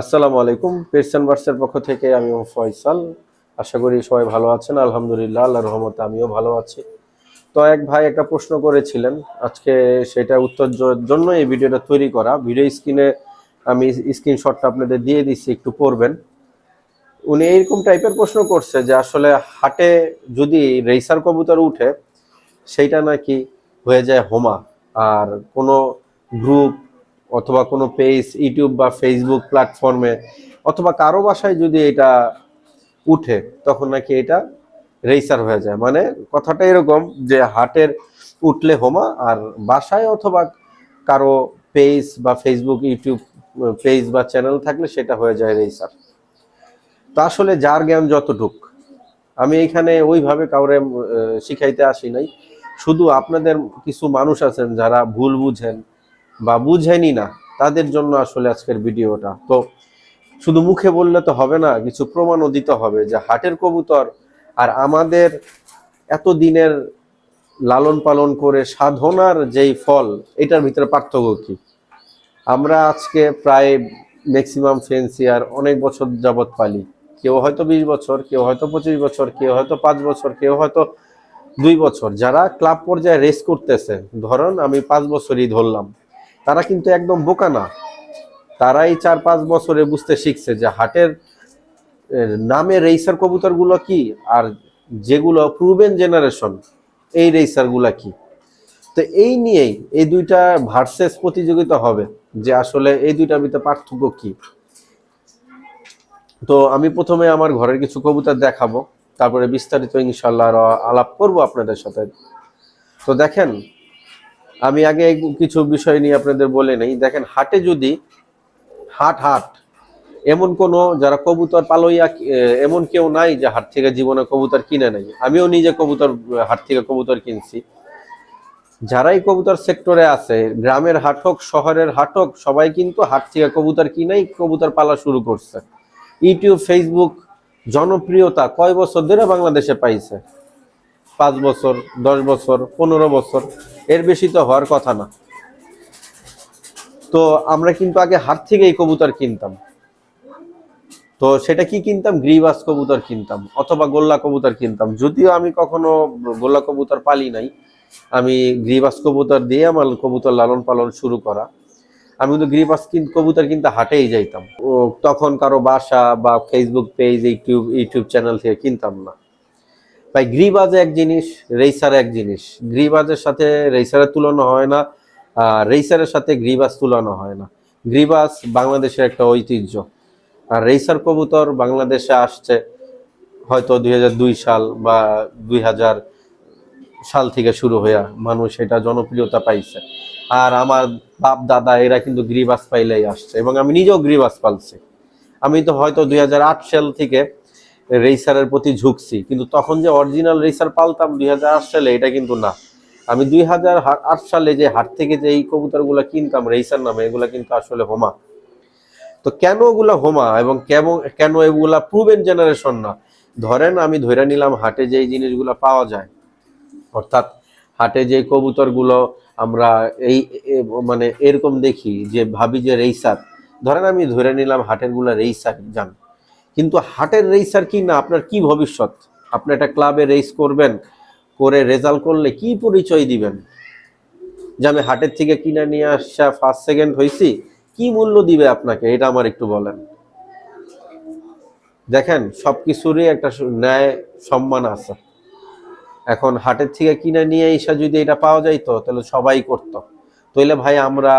আসসালামু আলাইকুম। পেরসান বার্সের পক্ষ থেকে আমি ফয়সাল। আশা করি সবাই ভালো আছেন। আলহামদুলিল্লাহ আল্লাহ রহমতে আমিও ভালো আছি। তো এক ভাই একটা প্রশ্ন করেছিলেন। আজকে সেটা উত্তর জন্য এই ভিডিওটা তৈরি করা। ভিডিও স্ক্রিনে আমি স্ক্রিনশটটা আপনাদের দিয়ে দিচ্ছি, একটু পড়বেন। উনি এইরকম টাইপের প্রশ্ন করছে যে আসলে হাটে যদি রেসার কবুতর উঠে, সেইটা নাকি হয়ে যায় হোমা। আর কোনো গ্রুপ অথবা কোনো পেজ, ইউটিউব বা ফেসবুক প্ল্যাটফর্মে অথবা কারও বাসায় যদি এটা উঠে, তখন নাকি এটা রেসার হয়ে যায়। মানে কথাটা এরকম যে হাটের উঠলে হোমা, আর বাসায় অথবা কারও পেজ বা ফেসবুক ইউটিউব পেজ বা চ্যানেল থাকলে সেটা হয়ে যায় রেসার তো আসলে যার জ্ঞান যতটুক, আমি এখানে ওইভাবে কাউরে শিখাইতে আসি নাই। শুধু আপনাদের কিছু মানুষ আছেন যারা ভুল বুঝেন বা বুঝেনি না, তাদের জন্য আসলে আজকের ভিডিওটা। তো শুধু মুখে বললে তো হবে না, কিছু প্রমাণও দিতে হবে যে হাটের কবুতর আর আমাদের এত দিনের লালন পালন করে সাধনার যেই ফল, এটার ভিতরে পার্থক্য কি? আমরা আজকে প্রায় ম্যাক্সিমাম ফেন্সিয়ার অনেক বছর যাবৎ পালি। কেউ হয়তো বিশ বছর, কেউ হয়তো পঁচিশ বছর, কেউ হয়তো পাঁচ বছর, কেউ হয়তো দুই বছর। যারা ক্লাব পর্যায়ে রেস করতেছে, ধরুন আমি পাঁচ বছরই ধরলাম তারা কিন্তু একদম বোকা না। তারাই চার পাঁচ বছরে বুঝতে শিখছে যে হাটের নামে রেসার কবুতরগুলো কি আর যেগুলো প্রুভেন জেনারেশন এই রেসারগুলা কি। তো এই নিয়েই এই দুইটা ভার্সেস প্রতিযোগিতা হবে যে আসলে এই দুইটার ভিতরে পার্থক্য কি। তো আমি প্রথমে আমার ঘরের কিছু কবুতর দেখাবো, তারপরে বিস্তারিত ইনশাল্লাহ আলাপ করব আপনাদের সাথে। তো দেখেন আমি আগে কিছু বিষয় নিয়ে আপনাদের বলে নেই। দেখেন, হাটে যদি হাট হাট, এমন কোনো যারা কবুতর পালইয়া, এমন কেউ নাই যে হাট থেকে জীবনে কবুতর কিনে নাই আমিও নিজে কবুতর, হাট থেকে কবুতর কিনছি। যারাই কবুতর সেক্টরে আছে, গ্রামের হাট হোক, শহরের হাট হোক, সবাই কিন্তু হাট থেকে কবুতর কিনেই কবুতর পালা শুরু করছে। ইউটিউব, ফেসবুক, জনপ্রিয়তা কয় বছর ধরে বাংলাদেশে পাইছে? পাঁচ বছর, দশ বছর, পনেরো বছর, এর বেশি তো হওয়ার কথা না। তো আমরা কিন্তু আগে হাট থেকেই কবুতর কিনতাম। তো সেটা কি কিনতাম? গ্রিবাস কবুতর কিনতাম অথবা গোল্লা কবুতর কিনতাম। যদিও আমি কখনো গোল্লা কবুতর পালি নাই। আমি গ্রিবাস কবুতর দিয়ে আমার কবুতর লালন পালন শুরু করা। আমি কিন্তু গ্রিবাস কবুতর কিন্তু হাটেই যাইতাম। তখন কারও বাসা বা Facebook page YouTube YouTube channel থেকে কিনতাম না। ভাই গ্রিবাজ এক জিনিস রেসার এক জিনিস। গ্রিবাজের সাথে রেসারের তুলনা হয় না, আর রেসারের সাথে গ্রিবাস তুলনা হয় না। গ্রিবাস বাংলাদেশের একটা ঐতিহ্য। আর রেসার কবুতর বাংলাদেশে আসছে হয়তো দুই হাজার দুই সাল বা দুই হাজার সাল থেকে শুরু হইয়া মানুষ এটা জনপ্রিয়তা পাইছে। আর আমার বাপ, দাদা, এরা কিন্তু গ্রিবাস পাইলেই আসছে এবং আমি নিজেও গ্রিবাস পালছি। আমি তো হয়তো দুই হাজার আট সাল থেকে রেসারের প্রতি ঝুঁকছি। কিন্তু তখন যে অরিজিনাল রেসার পালতাম দুই হাজার আট সালে, এটা কিন্তু না। আমি দুই সালে যে হাট থেকে যে এই কবুতরগুলো কিনতাম, রেসার নামে, এগুলা কিন্তু আসলে হোমা তো কেন ওগুলা হোমা এবং কেমন, কেন এগুলা প্রুভেন জেনারেশন না? ধরেন আমি ধরে নিলাম হাটে যেই জিনিসগুলো পাওয়া যায়, অর্থাৎ হাটে যে কবুতরগুলো আমরা এই মানে এরকম দেখি যে ভাবি যে রেইসার ধরেন আমি ধরে নিলাম হাটেরগুলা রেইসার যান কিন্তু হাটের রেইসার কি না? আপনার কি ভবিষ্যৎ? আপনি একটা ক্লাবে রেস করবেন, করে রেজাল্ট করলে কি পরিচয় দিবেন? যে আমি হাটের থেকে কিনে নিয়ে আসা ফার্স্ট সেকেন্ড হয়েছি কি মূল্য দিবে আপনাকে? এটা আমার একটু বলেন। দেখেন সব কিছুরই একটা ন্যায় সম্মান আছে। এখন হাটের থেকে কিনে নিয়ে এসে যদি এটা পাওয়া যাইতো, তাহলে সবাই করতো। তাহলে ভাই, আমরা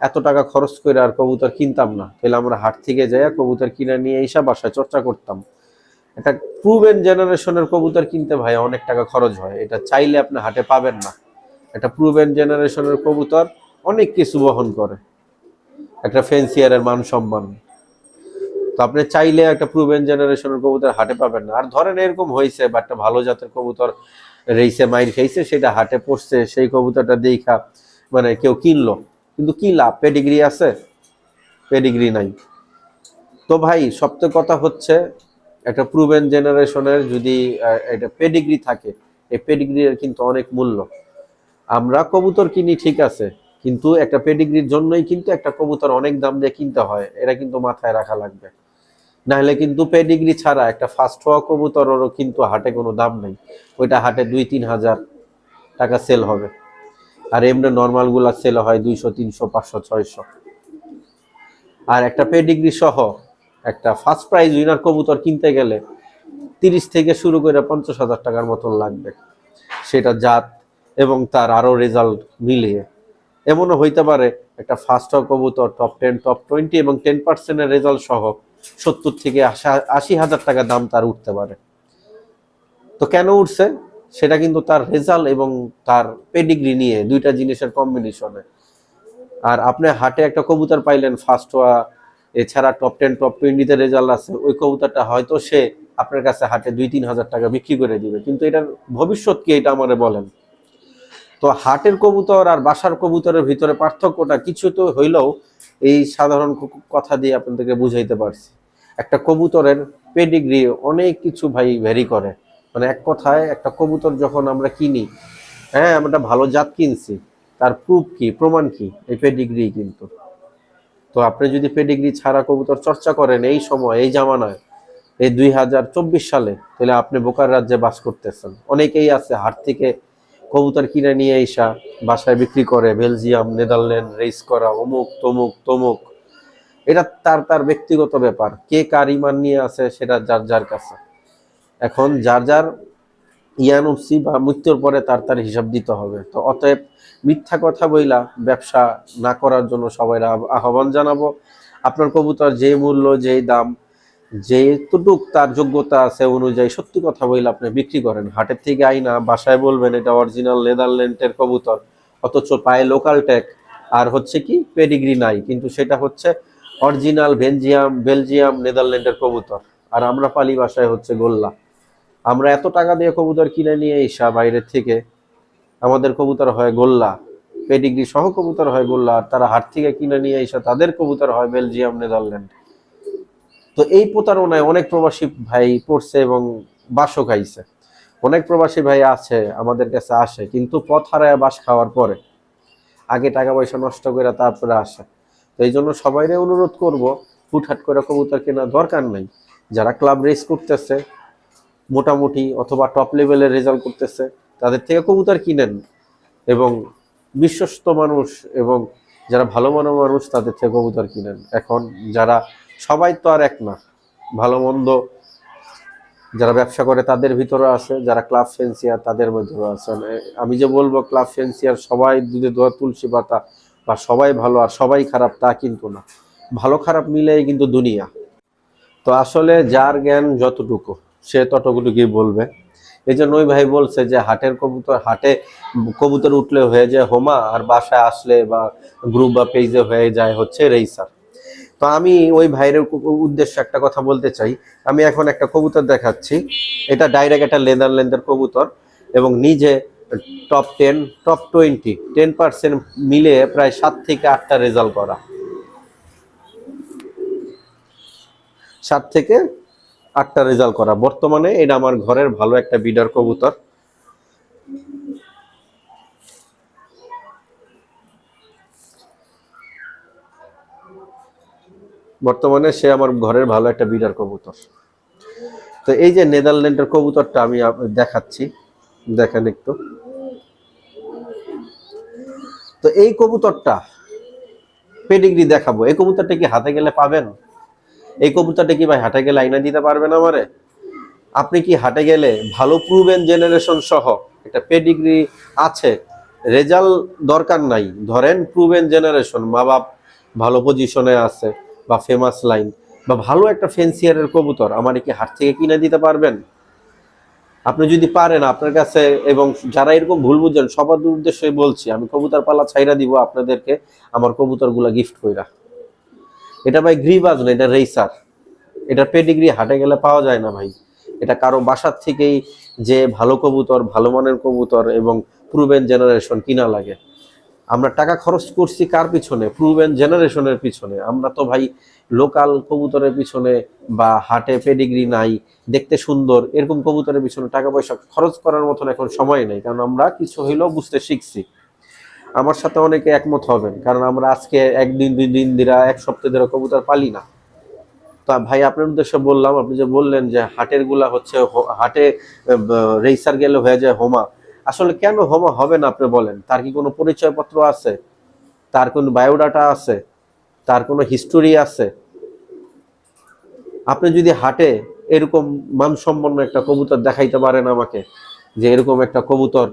এত টাকা খরচ করে আর কবুতর কিনতাম না। তাহলে আমরা হাট থেকে যাই কবুতর কিনে নিয়ে এসে বাসায় চর্চা করতাম। একটা প্রুভেন জেনারেশনের কবুতর কিনতে ভাই অনেক টাকা খরচ হয়। এটা চাইলে আপনি হাটে পাবেন না। একটা প্রুভেন জেনারেশনের কবুতর অনেক কিছু বহন করে। একটা ফেন্সিয়ারের মান সম্মান। তো আপনি চাইলে একটা প্রুভেন জেনারেশনের কবুতর হাটে পাবেন না। আর ধরেন এরকম হয়েছে, বা একটা ভালো জাতের কবুতর রেইসে মাইর খেয়েছে সেটা হাটে পড়ছে, সেই কবুতরটা দেখা মানে কেউ কিনলো। কিন্তু কি লাভ? পেডিগ্রি আছে? পেডিগ্রি নাই। তো ভাই, সবচেয়ে কথা হচ্ছে, একটা প্রুভেন জেনারেশনের যদি একটা পেডিগ্রি থাকে, এই পেডিগ্রির কিন্তু অনেক মূল্য। আমরা কবুতর কিনি, ঠিক আছে, কিন্তু একটা পেডিগ্রির জন্যই কিন্তু একটা কবুতর অনেক দাম দিয়ে কিনতে হয়, এটা কিন্তু মাথায় রাখা লাগবে। নাহলে কিন্তু পেডিগ্রি ছাড়া একটা ফার্স্ট হওয়া কবুতরেরও কিন্তু হাটে কোনো দাম নেই। ওইটা হাটে দুই তিন হাজার টাকা সেল হবে। আর এমনি নর্মালগুলা সেল হয় দুইশো, তিনশো, পাঁচশো, ছয়শো। আর একটা পেডিগ্রি সহ একটা ফার্স্ট প্রাইজ উইনার কবুতর কিনতে গেলে তিরিশ থেকে শুরু করে পঞ্চাশ হাজার টাকার মতন লাগবে। সেটা জাত এবং তার আরও রেজাল্ট মিলিয়ে। এমনও হইতে পারে একটা ফার্স্ট কবুতর টপ টেন টপ টোয়েন্টি এবং টেন পার্সেন্টের রেজাল্ট সহ সত্তর থেকে আশা- আশি হাজার টাকা দাম তার উঠতে পারে। তো কেন উঠছে? সেটা কিন্তু তার রেজাল্ট এবং তার পেডিগ্রি নিয়ে দুইটা জিনিসের কম্বিনেশনে আর আপনি হাটে একটা কবুতর পাইলেন ফার্স্ট হওয়া এছাড়া টপ টেন টপ টোয়েন্টিতে রেজাল্ট আছে, ওই কবুতরটা হয়তো সে আপনার কাছে হাটে দুই, তিন হাজার টাকা বিক্রি করে দিবে। কিন্তু এটার ভবিষ্যৎ কি এটা আমারে বলেন? তো হাটের কবুতর আর বাসার কবুতরের ভিতরে পার্থক্যটা কিছু তো হইলেও এই সাধারণ কথা দিয়ে আপনাদেরকে বুঝাইতে পারছি। একটা কবুতরের পেডিগ্রি অনেক কিছু ভাই ভ্যারি করে। মানে এক কথায় একটা কবুতর যখন আমরা কিনি হ্যাঁ আমরা ভালো জাত কিনছি, তার প্রুফ কি, প্রমাণ কি? এই পেডিগ্রি কিন্তু। তো আপনি যদি পেডিগ্রি ছাড়া কবুতর চর্চা করেন এই সময়, এই জামানায়, এই দুই হাজার চব্বিশ সালে, তাহলে আপনি বোকার রাজ্যে বাস করতেছেন। অনেকেই আছে হাট থেকে কবুতর কিনে নিয়ে এসা বাসায় বিক্রি করে, বেলজিয়াম, নেদারল্যান্ড রেস করা, অমুক, তমুক তমুক। এটা তার তার ব্যক্তিগত ব্যাপার। কে কার ইমান নিয়ে আছে, সেটা যার যার কাছে। এখন যার যার ইয়ানুসি বা মৃত্যুর পরে তার তার হিসাব দিতে হবে। তো অতএব মিথ্যা কথা বইলা ব্যবসা না করার জন্য সবাই আহ্বান জানাব। আপনার কবুতর যে মূল্য যেই দাম যেটুক তার যোগ্যতা আছে অনুযায়ী সত্যি কথা বইলে আপনি বিক্রি করেন। হাটের থেকে আইনা, বাসায় বলবেন এটা অরিজিনাল নেদারল্যান্ডের কবুতর, অথচ পায়ে লোকাল ট্যাগ আর হচ্ছে কি পেডিগ্রি নাই, কিন্তু সেটা হচ্ছে অরিজিনাল বেলজিয়াম বেলজিয়াম নেদারল্যান্ডের কবুতর। আর আমরা পালি বাসায় হচ্ছে গোল্লা। আমরা এত টাকা দিয়ে কবুতর কিনে নিয়ে এসা বাইরের থেকে। আমাদের কবুতর হয় গোল্লা। পেডিগ্রি সহ কবুতর হয় গোল্লা, আর তারা হাট থেকে কিনে নিয়ে এসা তাদের কবুতর হয় বেলজিয়াম, নেদারল্যান্ড। তো এই প্রতারণায় অনেক প্রবাসী ভাই পড়ছে এবং বাসও খাইছে। অনেক প্রবাসী ভাই আছে, আমাদের কাছে আসে, কিন্তু পথ হারায় বাস খাওয়ার পরে। আগে টাকা পয়সা নষ্ট করে তারপরে আসে। তো এই জন্য সবাইরে অনুরোধ করব, হুটহাট করে কবুতর কেনার দরকার নেই। যারা ক্লাব রেস করতেছে মোটামুটি অথবা টপ লেভেলের রেজাল্ট করতেছে, তাদের থেকে কবুতর কিনেন। এবং বিশ্বস্ত মানুষ এবং যারা ভালো মানের মানুষ, তাদের থেকে কবুতর কিনেন। এখন যারা, সবাই তো আর এক না, ভালো মন্দ যারা ব্যবসা করে, তাদের ভিতরে আছে, যারা ক্লাব ফেন্সিয়ার তাদের মধ্যেও আছে। মানে আমি যে বলব ক্লাব ফেন্সিয়ার সবাই দুধে দোয়া তুলসী পাতা বা সবাই ভালো আর সবাই খারাপ, তা কিন্তু না। ভালো খারাপ মিলেই কিন্তু দুনিয়া। তো আসলে যার জ্ঞান যতটুকু সে ততটুকুই বলবে। এই জন্য ওই ভাই বলছে যে, হাটের কবুতর, হাটে কবুতর উঠলে হয়ে যায় হোমা, আর বাসায় আসলে বা গ্রুপ বা পেজে হয়ে যায় হচ্ছে রেইসার তো আমি ওই ভাইয়ের উদ্দেশ্যে একটা কথা বলতে চাই। আমি এখন একটা কবুতর দেখাচ্ছি। এটা ডাইরেক্ট একটা নেদারল্যান্ডের কবুতর এবং নিজে top ten top twenty ten percent মিলে প্রায় সাত থেকে আটটা রেজাল্ট করা। সাত থেকে আটটা রেজাল্ট করা। বর্তমানে এটা আমার ঘরের ভালো একটা বিডার কবুতর। বর্তমানে সে আমার ঘরের ভালো একটা বিডার কবুতর। তো এই যে নেদারল্যান্ডের কবুতরটা আমি দেখাচ্ছি। দেখেন একটু। তো এই কবুতরটা পেডিগ্রি দেখাবো। এই কবুতরটা কি হাতে গেলে পাবেন? এই কবুতরটা কি ভাই হাটে গেলে আইনা দিতে পারবেন আমারে? আপনি কি হাটে গেলে ভালো প্রুভেন জেনারেশন সহ একটা পেডিগ্রি আছে? রেজাল্ট দরকার নাই। ধরেন প্রুভেন জেনারেশন মা বাপ ভালো পজিশনে আছে বা ফেমাস লাইন বা ভালো একটা ফেন্সিয়ারের কবুতর, আমারে কি হাট থেকে কিনে দিতে পারবেন? আপনি যদি পারেন আপনার কাছে, এবং যারা এরকম ভুল বুঝেন, সবার উদ্দেশ্যে বলছি, আমি কবুতর পালা ছাইরা দিব আপনাদেরকে, আমার কবুতরগুলা গিফট কইরা। এটা ভাই গ্রিবাজ না, এটা রেসার এটা পেডিগ্রি হাটে গেলে পাওয়া যায় না ভাই। এটা কারও বাসার থেকেই যে ভালো কবুতর, ভালো মানের কবুতর এবং প্রুভেন জেনারেশন কিনা লাগে। আমরা টাকা খরচ করছি কার পিছনে? প্রুভেন জেনারেশনের পিছনে। আমরা তো ভাই লোকাল কবুতরের পিছনে বা হাটে পেডিগ্রি নাই, দেখতে সুন্দর, এরকম কবুতরের পিছনে টাকা পয়সা খরচ করার মতন এখন সময় নেই। কারণ আমরা কিছু হইলেও বুঝতে শিখছি। আমার সাথে অনেকে একমত হবেন, কারণ আমরা আজকে একদিন দুই দিন দিরা এক সপ্তাহ ধরে কবুতর পালি না। তা ভাই, আপনার উদ্দেশ্যে বললাম, আপনি যে বললেন যে হাটেরগুলা হচ্ছে হাটে রেসার গেলে হয়ে যায় হোমা। আসলে কেন হোমা হবে না, আপনি বলেন? তার কি কোনো পরিচয়পত্র আছে? তার কোনো বায়োডাটা আছে? তার কোনো হিস্টোরি আছে? আপনি যদি হাটে এরকম মানসম্পন্ন একটা কবুতর দেখাইতে পারেন আমাকে, যে এরকম একটা কবুতর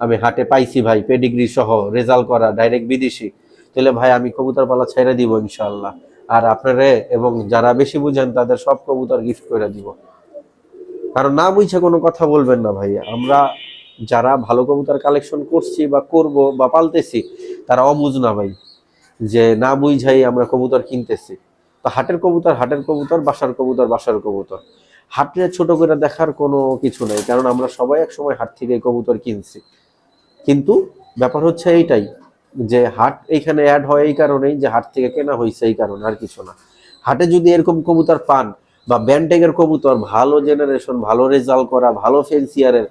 আমি হাটে পাইছি ভাই পেডিগ্রি সহ রেজাল্ট করা ডাইরেক্ট বিদেশি। তাহলে ভাই, আমি কবুতর পালা ছেড়ে দিব ইনশাল্লাহ আর আপনারে এবং যারা বেশি বুঝেন, তাদের সব কবুতর গিফট করে দিব। কারণ না বুঝে কোনো কথা বলবেন না ভাই আমরা যারা ভালো কবুতর কালেকশন করছি বা করব বা পালতেছি, তারা অবুঝ না ভাই, যে না বুঝাই আমরা কবুতর কিনতেছি। তো হাটের কবুতর হাটের কবুতর, বাসার কবুতর বাসার কবুতর। হাটে ছোট করে দেখার কোনো কিছু নেই, কারণ আমরা সবাই এক সময় হাট থেকে কবুতর কিনছি। কিন্তু ব্যাপার হচ্ছে এইটাই, যে হাট এইখানে অ্যাড হয় এই কারণেই, যে হাট থেকে কেনা হয়েছে এই কারণে, আর কিছু না। হাটে যদি এরকম কবুতর পান, বা ব্যান্টেগের কবুতর, ভালো জেনারেশন ভালো রেজাল্ট করা, ভালো ফেন্সিয়ারের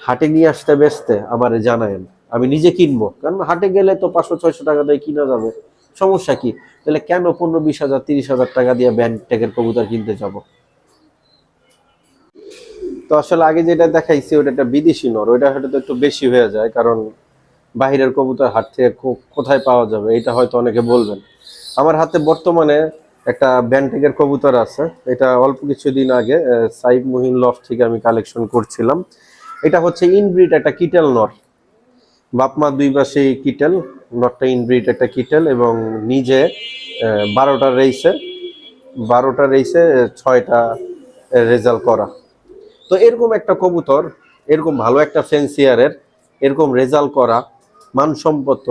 হাটে নিয়ে আসতে বেচতে আমারে জানায়েন। আমি নিজে কিনবো, কারণ হাটে গেলে তো পাঁচশো, ছয়শো টাকা দিয়ে কিনা যাবে। সমস্যা কি? তাহলে কেন পনেরো, বিশ হাজার, তিরিশ হাজার টাকা দিয়ে ব্যান্টেগের কবুতর কিনতে যাব? তো আসলে আগে যেটা দেখাইছি, ওটা একটা বিদেশি নর, ওইটা হয়তো একটু বেশি হয়ে যায়, কারণ বাহিরের কবুতর হাট থেকে কোথায় পাওয়া যাবে এটা হয়তো অনেকে বলবেন। আমার হাতে বর্তমানে একটা ব্যান্টেকের কবুতর আছে, এটা অল্প কিছুদিন আগে সাইব মুহিন লফ থেকে আমি কালেকশন করছিলাম। এটা হচ্ছে ইনব্রিড একটা কিটেল নর। বাপমা দুই পাশে কিটেল নটটা ইনব্রিড একটা কিটেল এবং নিজে বারোটা রেইসে বারোটা রেইসে ছয়টা রেজাল্ট করা। তো এরকম একটা কবুতর, এরকম ভালো একটা ফেন্সিয়ারের এরকম রেজাল্ট করা মানসম্পন্ন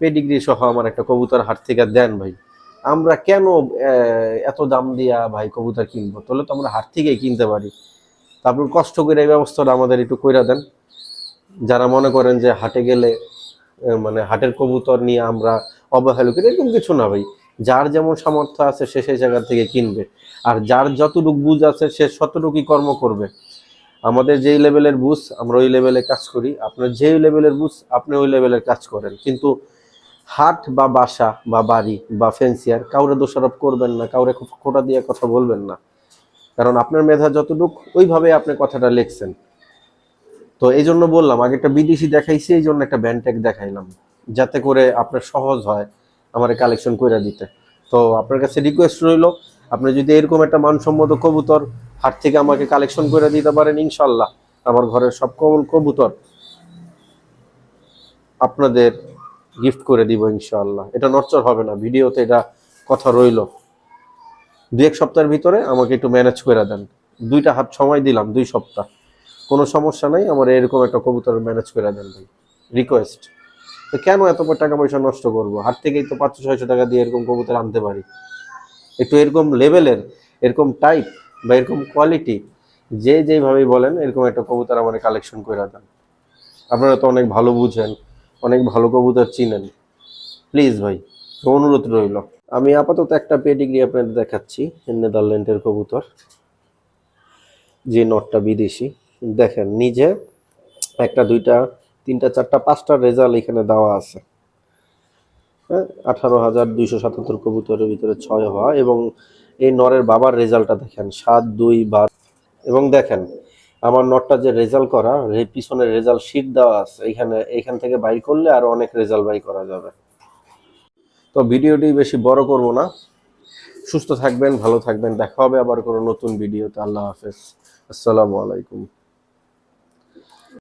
পেডিগ্রি সহ আমার একটা কবুতর হাট থেকে দেন ভাই। আমরা কেন এত দাম দিয়া ভাই কবুতর কিনবো? তাহলে তো আমরা হাট থেকেই কিনতে পারি। তারপর কষ্ট করে এই ব্যবস্থাটা আমাদের একটু কইরা দেন। যারা মনে করেন যে হাটে গেলে মানে হাটের কবুতর নিয়ে আমরা অবহেলা করি, এরকম কিছু না ভাই। যার যেমন সামর্থ্য আছে, সে সেই জায়গা থেকে কিনবে। আর যার যতটুকু বুঝ আছে, সে ততটুকুই কর্ম করবে। আমাদের যেই লেভেলের বুঝ আমরা ওই লেভেলে কাজ করি। আপনার যেই লেভেলের বুঝ আপনি ওই লেভেলের কাজ করেন। কিন্তু হাট বা বাসা বা বাড়ি বা ফেন্সিয়ার, কাউরে দোষারোপ করবেন না, কাউরে খোটা দিয়ে কথা বলবেন না। কারণ আপনার মেধা যতটুক ওইভাবে আপনি কথাটা লিখছেন। তো এই জন্য বললাম, আগে একটা বিদেশি দেখাইছি, এই জন্য একটা ব্যান্ডটেক দেখাইলাম। যাতে করে আপনার সহজ হয় আমার কালেকশন করে দিতে। তো আপনার কাছে রিকোয়েস্ট রইল, আপনি যদি এরকম একটা মানসম্মত কবুতর হাট থেকে আমাকে কালেকশন করে দিতে পারেন ইনশাল্লাহ। আমার ঘরের সব কবল কবুতর আপনাদের গিফট করে দিব ইনশাল্লাহ। এটা নরচর হবে না, ভিডিওতে এটা কথা রইল। দু এক সপ্তাহের ভিতরে আমাকে একটু ম্যানেজ করে দেন। দুইটা হাত সময় দিলাম, দুই সপ্তাহ। কোনো সমস্যা নাই, আমার এরকম একটা কবুতর ম্যানেজ করে দেন ভাই। রিকোয়েস্ট তো কেন এত টাকা পয়সা নষ্ট করব? হাট থেকেই তো পাঁচশো, ছয়শো টাকা দিয়ে এরকম কবুতর আনতে পারি। একটু এরকম লেভেলের এরকম টাইপ বা এরকম কোয়ালিটি যে যেইভাবেই বলেন, এরকম একটা কবুতর আমার কালেকশন করে দেন। আপনারা তো অনেক ভালো বুঝেন, অনেক ভালো কবুতর চিনেন। প্লিজ ভাই, অনুরোধ রইল। আমি আপাতত একটা পেডিগ্রি আপনাদের দেখাচ্ছি নেদারল্যান্ডের কবুতর। যে নটটা বিদেশি। দেখেন, নিজে একটা, দুইটা, তিনটা, চারটা, পাঁচটা রেজাল্ট এখানে দেওয়া আছে। আঠারো হাজার দুইশো সাতাত্তর কবুতরের ভিতরে ছয় হওয়া এবং এই নরের বাবার রেজাল্টটা দেখেন, সাত, দুই, বার। এবং দেখেন, আমার নটটা যে রেজাল্ট করা পিছনের রেজাল্ট শিট দেওয়া আছে, এখানে, এখান থেকে বাই করলে আরও অনেক রেজাল্ট বাই করা যাবে। তো ভিডিওটি বেশি বড় করব না। সুস্থ থাকবেন, ভালো থাকবেন, দেখা হবে আবার কোনো নতুন ভিডিওতে। আল্লাহ হাফেজ। আসসালামু আলাইকুম।